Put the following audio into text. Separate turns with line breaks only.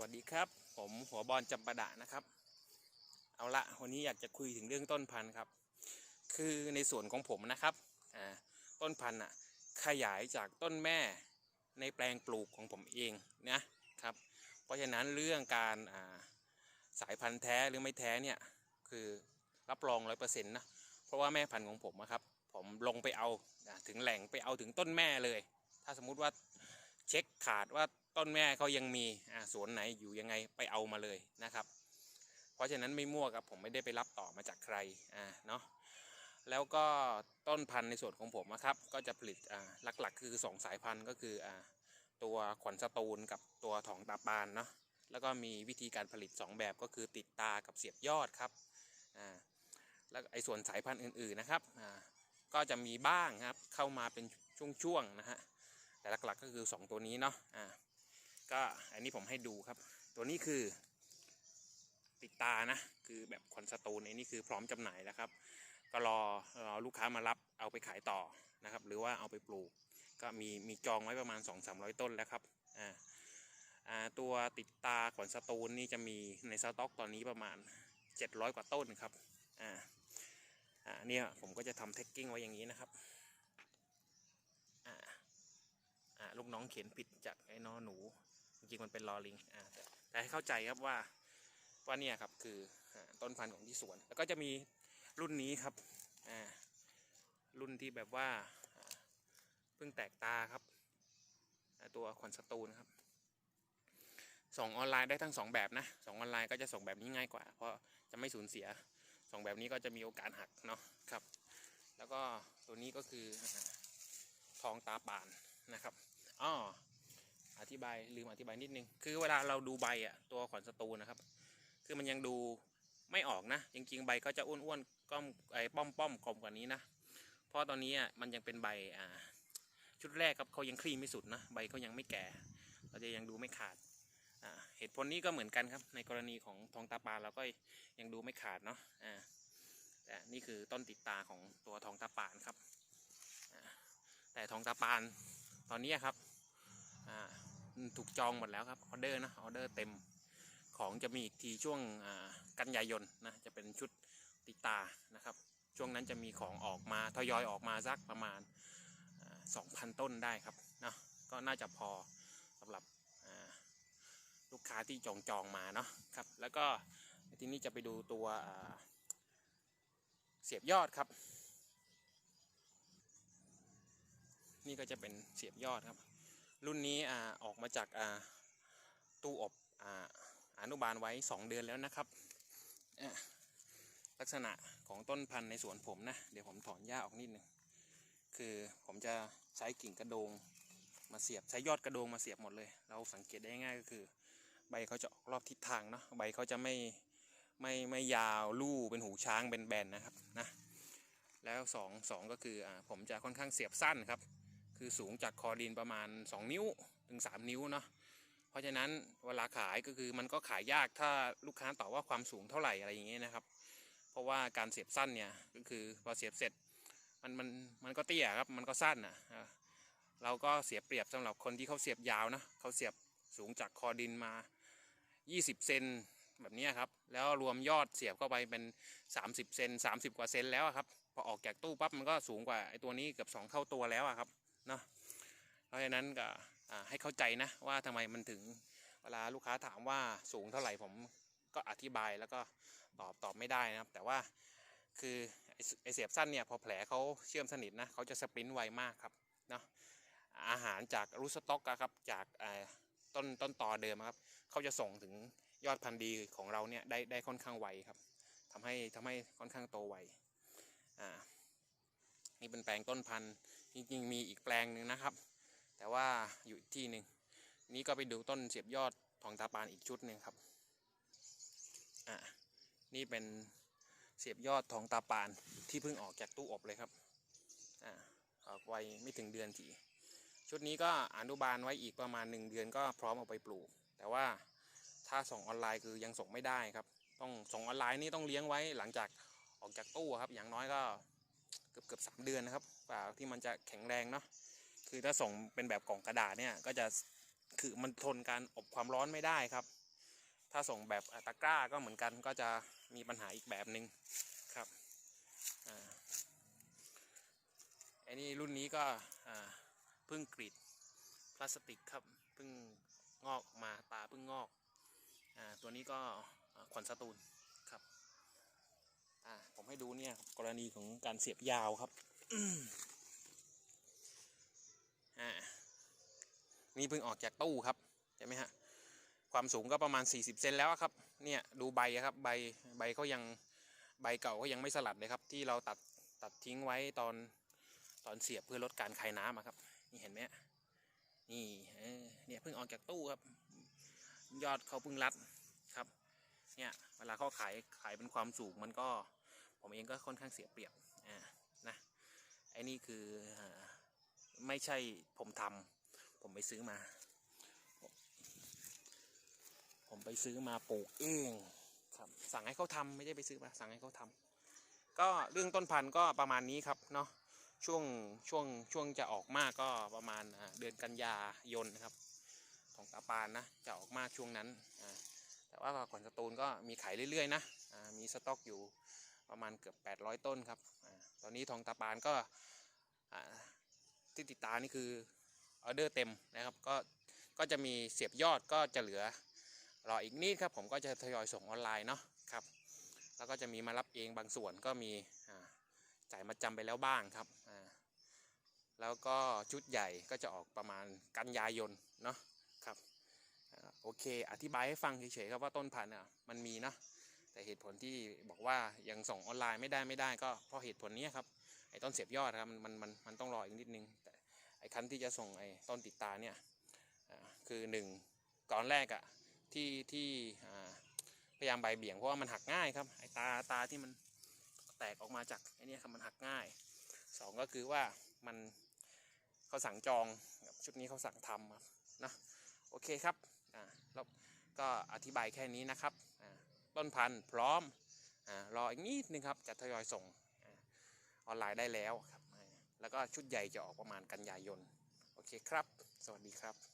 วัสดีครับ ผมหัวบอลจำปาดะนะครับ เอาละวันนี้อยากจะคุยถึงเรื่องต้นพันธุ์ครับ คือในส่วนของผมนะครับอ่าต้นพันธุ์อะขยายจากต้นแม่ในแปลงปลูกของผมเองนะครับ เพราะฉะนั้นเรื่องการอ่าสายพันธุ์แท้หรือไม่แท้เนี่ยคือรับรองร้อยเปอร์เซ็นต์นะเพราะว่าแม่พันธุ์ของผมอะครับ ผมลงไปเอาอ่าถึงแหล่งไปเอาถึงต้นแม่เลย ถ้าสมมุติว่าเช็คขาดว่า ต้นแม่เขายังมีอ่าสวนไหนอยู่ยังไงไปเอามาเลยนะครับ เพราะฉะนั้นไม่มั่วครับผมไม่ได้ไปรับต่อมาจากใครอ่าเนาะแล้วก็ต้นพันธุ์ในส่วนของผมนะครับ ก็จะผลิตอ่าหลักๆ คือสองสายพันธุ์ก็คืออ่าตัวขวัญสตูลกับตัวถองตาปานเนาะแล้วก็มีวิธีการผลิต 2 แบบก็คือติดตากับเสียบยอดครับอ่าแล้วไอ้ส่วนสายพันธุ์อื่นๆนะครับอ่าก็จะมีบ้างครับเข้ามาเป็นช่วงๆนะฮะแต่หลักๆก็คือ 2 ตัวนี้เนาะอ่า ก็อันนี้ผมให้ดูครับ ตัวนี้คือ ติดตานะ คือแบบคอนสตูนนี่คือพร้อมจำหน่ายแล้วครับ ก็รอรอลูกค้ามารับเอาไปขายต่อนะครับ หรือว่าเอาไปปลูก ก็มีมีจองไว้ประมาณ 2 3 0 0 ต้นแล้วครับอ่าอ่าตัวติดตาขนสตูนนี่จะมีในสต็อกตอนนี้ประมาณ 700 กว่าต้นครับอ่าอ่าเนี่ยผมก็จะทำแท็กกิ้งไว้อย่างนี้นะครับอ่าอ่าลูกน้องเขียนผิดจากไอ้นอหนู จริงมันเป็นลอลิงอ่าแต่ให้เข้าใจครับว่าว่าเนี่ยครับคือต้นพันธุ์ของที่สวน แล้วก็จะมีรุ่นนี้ครับอ่ารุ่นที่แบบว่าเพิ่งแตกตาครับตัวขวัญสตูนครับส่งออนไลน์ได้ทั้งสองแบบนะส่งออนไลน์ก็จะส่งแบบนี้ง่ายกว่า เพราะจะไม่สูญเสียส่งแบบนี้ก็จะมีโอกาสหักเนาะครับ แล้วก็ตัวนี้ก็คือทองตาป่านนะครับอ้อ อธิบายลืมอธิบายนิดนึง คือเวลาเราดูใบอะตัวขวัญสตูนะครับ คือมันยังดูไม่ออกนะ จริงๆ ใบก็จะอ้วนๆก้อมไอ้ป้อมป้อมกลมกว่านี้นะเพราะตอนนี้อะมันยังเป็นใบอ่าชุดแรกครับเขายังคลี่ไม่สุดนะใบเขายังไม่แก่ เราจะยังดูไม่ขาดอ่าเหตุผลนี้ก็เหมือนกันครับ ในกรณีของทองตาปานเราก็ยังดูไม่ขาดเนาะอ่าแต่นี่คือต้นติดตาของตัวทองตาปานครับแต่ทองตาปานตอนนี้ครับอ่า ถูกจองหมดแล้วครับออเดอร์นะออเดอร์เต็มของจะมีอีกทีช่วงกันยายนนะจะเป็นชุดติตานะครับ ช่วงนั้นจะมีของออกมาทยอยออกมาสักประมาณสองพันต้นได้ครับนะก็น่าจะพอสำหรับลูกค้าที่จองจองมาเนาะครับแล้วก็ทีนี้จะไปดูตัวเสียบยอดครับ นี่ก็จะเป็นเสียบยอดครับ รุ่นนี้อ่าออกมาจากอ่าตู้อบอ่าอนุบาลไว้ 2 เดือนแล้วนะครับ ลักษณะของต้นพันธุ์ในสวนผมนะ เดี๋ยวผมถอนหญ้าออกนิดนึง คือผมจะใช้กิ่งกระโดงมาเสียบใช้ยอดกระโดงมาเสียบหมดเลย เราสังเกตได้ง่ายก็คือ ใบเขาจะออกรอบทิศทางเนาะใบเขาจะไม่ไม่ไม่ยาวลู่เป็นหูช้างเป็นแบนนะครับนะแล้วสองสองก็คืออผมจะค่อนข้างเสียบสั้นครับ คือสูงจากคอดินประมาณ 2 นิ้วถึง 3 นิ้วเนาะเพราะฉะนั้นเวลาขายก็คือมันก็ขายยากถ้าลูกค้าตอบว่าความสูงเท่าไหร่อะไรอย่างเงี้ยนะครับ เพราะว่าการเสียบสั้นเนี่ยก็คือพอเสียบเสร็จมันมันมันก็เตี้ยครับมันก็สั้นอะเราก็เสียเปรียบสำหรับคนที่เขาเสียบยาวนะเขาเสียบสูงจากคอดินมา 20 เซนแบบนี้ครับ แล้วรวมยอดเสียบเข้าไปเป็น 30 เซน30 กว่าเซนแล้วครับ พอออกจากตู้ปั๊บมันก็สูงกว่าไอ้ตัวนี้เกือบ2เท่าตัวแล้วครับ เนาะเพราะฉะนั้นก็ให้เข้าใจนะว่าทำไมมันถึงเวลาลูกค้าถามว่าสูงเท่าไหร่ผมก็อธิบายแล้วก็ตอบตอบไม่ได้นะครับ แต่ว่าคือไอเสียบสั้นเนี่ยพอแผลเขาเชื่อมสนิทนะเขาจะสปรินต์ไวมากครับเนาะอาหารจากรูสต็อกครับจากต้นต้นต่อเดิมครับเขาจะส่งถึงยอดพันธุ์ดีของเราเนี่ยได้ได้ค่อนข้างไวครับทำให้ทำให้ค่อนข้างโตไวอ่านี่เป็นแปลงต้นพันธุ์ จริงๆ มีอีกแปลงหนึ่งนะครับ แต่ว่าอยู่อีกที่หนึ่งนี้ก็ไปดูต้นเสียบยอดทองตาปานอีกชุดหนึ่งครับอ่านี่เป็นเสียบยอดทองตาปานที่เพิ่งออกจากตู้อบเลยครับอ่าออกไวไม่ถึงเดือนทีชุดนี้ก็อนุบาลไว้อีกประมาณ 1 เดือนก็พร้อมเอาไปปลูก แต่ว่าถ้าส่งออนไลน์คือยังส่งไม่ได้ครับ ต้องส่งออนไลน์นี่ต้องเลี้ยงไว้หลังจากออกจากตู้ครับ อย่างน้อยก็เกือบเกือบสามเดือนนะครับ กว่าที่มันจะแข็งแรงเนาะคือถ้าส่งเป็นแบบกล่องกระดาษเนี่ยก็จะคือมันทนการอบความร้อนไม่ได้ครับ ถ้าส่งแบบตะกร้าก็เหมือนกันก็จะมีปัญหาอีกแบบหนึ่งครับอ่าไอ้นี่รุ่นนี้ก็อ่าเพิ่งกรีดพลาสติกครับเพิ่งงอกมาตาเพิ่งงอกอ่าตัวนี้ก็ขวัญสตูลครับอ่าผมให้ดูเนี่ยกรณีของการเสียบยาวครับ อ่านี่เพิ่งออกจากตู้ครับใช่ไหมฮะความสูงก็ประมาณ 40 เซนแล้วครับ เนี่ยดูใบอะครับใบใบเขายังใบเก่าก็ยังไม่สลัดเลยครับ ที่เราตัดตัดทิ้งไว้ตอนตอนเสียบเพื่อลดการคายน้ำครับ นี่เห็นไหมฮะนี่เนี่ยเพิ่งออกจากตู้ครับ ยอดเขาเพิ่งรัดครับ เนี่ยเวลาเขาขายขายเป็นความสูงมันก็ ผมเองก็ค่อนข้างเสียเปรียบอ่านะ อ้นี่คือไม่ใช่ผมทำผมไปซื้อมา ผมไปซื้อมาปลูกเองครับสั่งให้เขาทำไม่ได้ไปซื้อมาสั่งให้เขาทำก็เรื่องต้นพันธุ์ก็ประมาณนี้ครับเนาะช่วงช่วงช่วงจะออกมากก็ประมาณเดือนกันยายนนะครับ ของตาปานนะจะออกมากช่วงนั้นแต่ว่าขวัญสตูลก็มีขายเรื่อยๆนะมีสต็อกอยู่ประมาณเกือบ 800 ต้นครับ ตอนนี้ทองตาปานก็ที่ติดตานี่คือออเดอร์เต็มนะครับ ก็ก็จะมีเสียบยอดก็จะเหลือรออีกนิดครับ ผมก็จะทยอยส่งออนไลน์เนาะครับ แล้วก็จะมีมารับเองบางส่วนก็มีจ่ายมาจำไปแล้วบ้างครับแล้วก็ชุดใหญ่ก็จะออกประมาณกันยายนเนาะครับโอเค อธิบายให้ฟังเฉยๆครับว่าต้นพันธุ์อะมันมีเนาะ แต่เหตุผลที่บอกว่ายังส่งออนไลน์ไม่ได้ไม่ได้ก็เพราะเหตุผลนี้ครับไอ้ต้นเสียบยอดครับมันมันมันมันต้องรออีกนิดนึงแต่ไอ้คันที่จะส่งไอ้ต้นติดตาเนี่ยคือหนึ่งก่อนแรกอะที่ที่พยายามใบเบี่ยงเพราะว่ามันหักง่ายครับไอ้ตาตาที่มันแตกออกมาจากไอ้นี่ครับมันหักง่ายสองก็คือว่ามันเขาสั่งจองชุดนี้เขาสั่งทำครับนะโอเคครับอ่าแล้วก็อธิบายแค่นี้นะครับ ต้นพันธุ์พร้อมรออีกนิดนึงครับจะทยอยส่งออนไลน์ได้แล้วครับแล้วก็ชุดใหญ่จะออกประมาณกันยายน โอเคครับ สวัสดีครับ